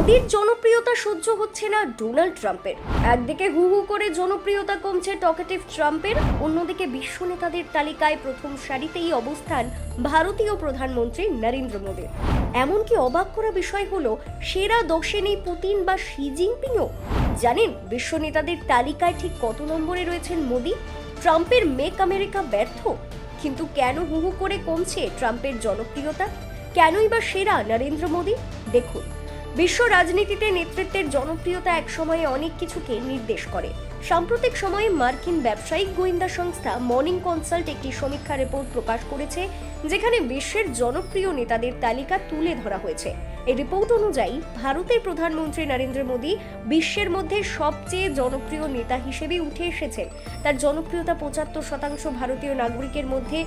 মোদির জনপ্রিয়তা সহ্য হচ্ছে না ডোনাল্ড ট্রাম্পের। একদিকে হু হু করে জনপ্রিয়তা কমছে টকেটিভ ট্রাম্পের, অন্যদিকে বিশ্ব নেতাদের তালিকায় প্রথম সারিতেই অবস্থান ভারতীয় প্রধানমন্ত্রী নরেন্দ্র মোদীর। এমনকি অবাক করা বিষয় হলো, সেরা দশে নেই পুতিন বা শি জিনপিংও। জানেন, বিশ্ব নেতাদের তালিকায় ঠিক কত নম্বরে রয়েছেন মোদী? ট্রাম্পের মেক আমেরিকা ব্যর্থ? কিন্তু কেন হু হু করে কমছে ট্রাম্পের জনপ্রিয়তা? কেনই বা সেরা নরেন্দ্র মোদী? দেখুন। বিশ্ব রাজনীতিতে নেতৃত্বের জনপ্রিয়তা একসময়ে অনেক কিছুকে নির্দেশ করে। সাম্প্রতিক সময়ে মার্কিন ব্যবসায়িক গোয়েন্দা সংস্থা মর্নিং কনসাল্ট একটি সমীক্ষা রিপোর্ট প্রকাশ করেছে, যেখানে বিশ্বের জনপ্রিয় নেতাদের তালিকা তুলে ধরা হয়েছে। এই রিপোর্ট অনুযায়ী, ভারতের প্রধানমন্ত্রী নরেন্দ্র মোদী বিশ্বের মধ্যে সবচেয়ে জনপ্রিয় নেতা হিসেবে উঠে এসেছেন। তার জনপ্রিয়তা পঁচাত্তর শতাংশ ভারতীয় নাগরিকের মধ্যে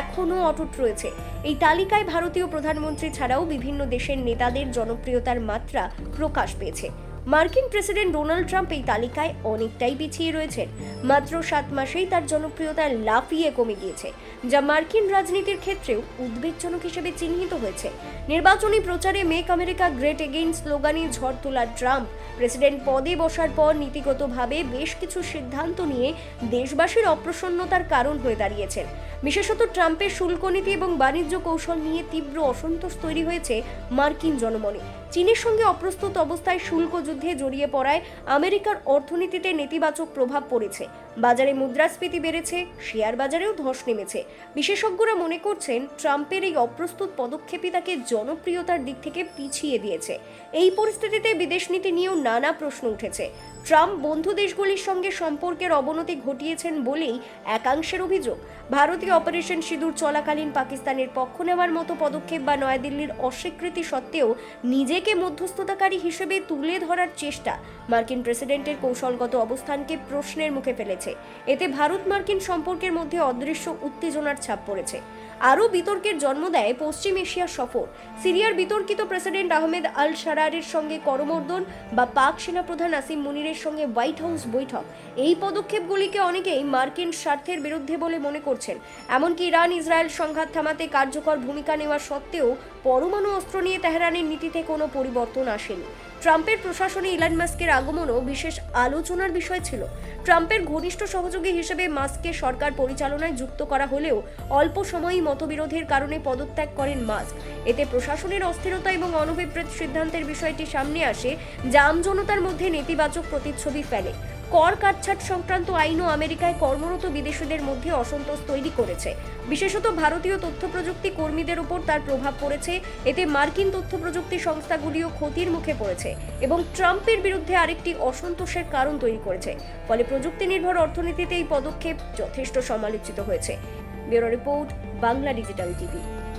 এখনও অটুট রয়েছে। এই তালিকায় ভারতীয় প্রধানমন্ত্রী ছাড়াও বিভিন্ন দেশের নেতাদের জনপ্রিয়তার মাত্রা প্রকাশ পেয়েছে। মার্কিন প্রেসিডেন্ট ডোনাল্ড ট্রাম্প এই তালিকায় অনেকটাই পিছিয়ে রয়েছেন। মাত্র সাত মাসেই তার জনপ্রিয়তা লাফিয়ে কমে গিয়েছে, যা মার্কিন রাজনীতির ক্ষেত্রেও উদ্বেগজনক হিসেবে চিহ্নিত হয়েছে। নির্বাচনী প্রচারে মেক আমেরিকা গ্রেট এগেইন স্লোগানে ঝড় তোলা ট্রাম্প। প্রেসিডেন্ট পদে বসার পর নীতিগতভাবে বেশ কিছু সিদ্ধান্ত নিয়ে দেশবাসীর অপ্রসন্নতার কারণ হয়ে দাঁড়িয়েছেন। বিশেষত ট্রাম্পের শুল্ক নীতি এবং বাণিজ্য কৌশল নিয়ে তীব্র অসন্তোষ তৈরি হয়েছে মার্কিন জনমনে। চীনের সঙ্গে অপ্রস্তুত অবস্থায় শুল্ক যুদ্ধে জড়িয়ে পড়ায় আমেরিকার অর্থনীতিতে নেতিবাচক প্রভাব পড়েছে। বাজারে মুদ্রাস্ফীতি বেড়েছে, শেয়ার বাজারেও ধস নেমেছে। বিশেষজ্ঞরা মনে করছেন, ট্রাম্পের এই অপ্রস্তুত পদক্ষেপই তাকে জনপ্রিয়তার দিক থেকে পিছিয়ে দিয়েছে। এই পরিস্থিতিতে বিদেশ নীতি নিয়েও নানা প্রশ্ন উঠেছে। ট্রাম্প বন্ধু দেশগুলির সঙ্গে সম্পর্কের অবনতি ঘটিয়েছেন বলেই একাংশের অভিযোগ। ভারতীয় অপারেশন সিঁদুর চলাকালীন পাকিস্তানের পক্ষ নেওয়ার মতো পদক্ষেপ বা নয়াদিল্লির অস্বীকৃতি সত্ত্বেও নিজেকে মধ্যস্থতাকারী হিসেবে তুলে ধরার চেষ্টা। মার্কিন প্রেসিডেন্টের কৌশলগত অবস্থানকে প্রশ্নের মুখে ফেলেছে। এতে ভারত মার্কিন সম্পর্কের মধ্যে অদৃশ্য উত্তেজনার ছাপ পড়েছে। আরও বিতর্কের জন্ম দেয় পশ্চিম এশিয়া সফর। সিরিয়ার বিতর্কিত প্রেসিডেন্ট আহমেদ আল সারারের সঙ্গে করমর্দন বা পাক সেনাপ্রধান আসিম মুনিরের সঙ্গে হোয়াইট হাউস বৈঠক। এই পদক্ষেপগুলিকে অনেকেই মার্কিন স্বার্থের বিরুদ্ধে বলে মনে করছেন। এমনকি ইরান ইসরায়েল সংঘাত থামাতে কার্যকর ভূমিকা নেওয়া সত্ত্বেও পরমাণু অস্ত্র নিয়ে তেহরানের নীতিতে কোনো পরিবর্তন আসেনি। ট্রাম্পের প্রশাসনে ইলান মাস্কের আগমনও বিশেষ আলোচনার বিষয় ছিল। ট্রাম্পের ঘনিষ্ঠ সহযোগী হিসেবে মাস্ককে সরকার পরিচালনায় যুক্ত করা হলেও অল্প সময়ই মতবিরোধের কারণে পদত্যাগ করেন মাস্ক। এতে প্রশাসনের অস্থিরতা এবং অনভিপ্রেত সিদ্ধান্তের বিষয়টি সামনে আসে জাম জনতার মধ্যে নেতিবাচক প্রতিচ্ছবি ফেলে। কর কাটছাট সংক্রান্ত আইনও আমেরিকায় কর্মরত বিদেশিদের মধ্যে অসন্তোষ তৈরি করেছে। বিশেষত ভারতীয় তথ্য প্রযুক্তি কর্মীদের উপর তার প্রভাব পড়েছে। এতে মার্কিন তথ্য প্রযুক্তি সংস্থাগুলিও ক্ষতির মুখে পড়েছে এবং ট্রাম্পের বিরুদ্ধে আরেকটি অসন্তোষের কারণ তৈরি করেছে। ফলে প্রযুক্তি নির্ভর অর্থনীতিতে এই পদক্ষেপ যথেষ্ট সমালোচিত হয়েছে। Bureau report, Bangla digital TV.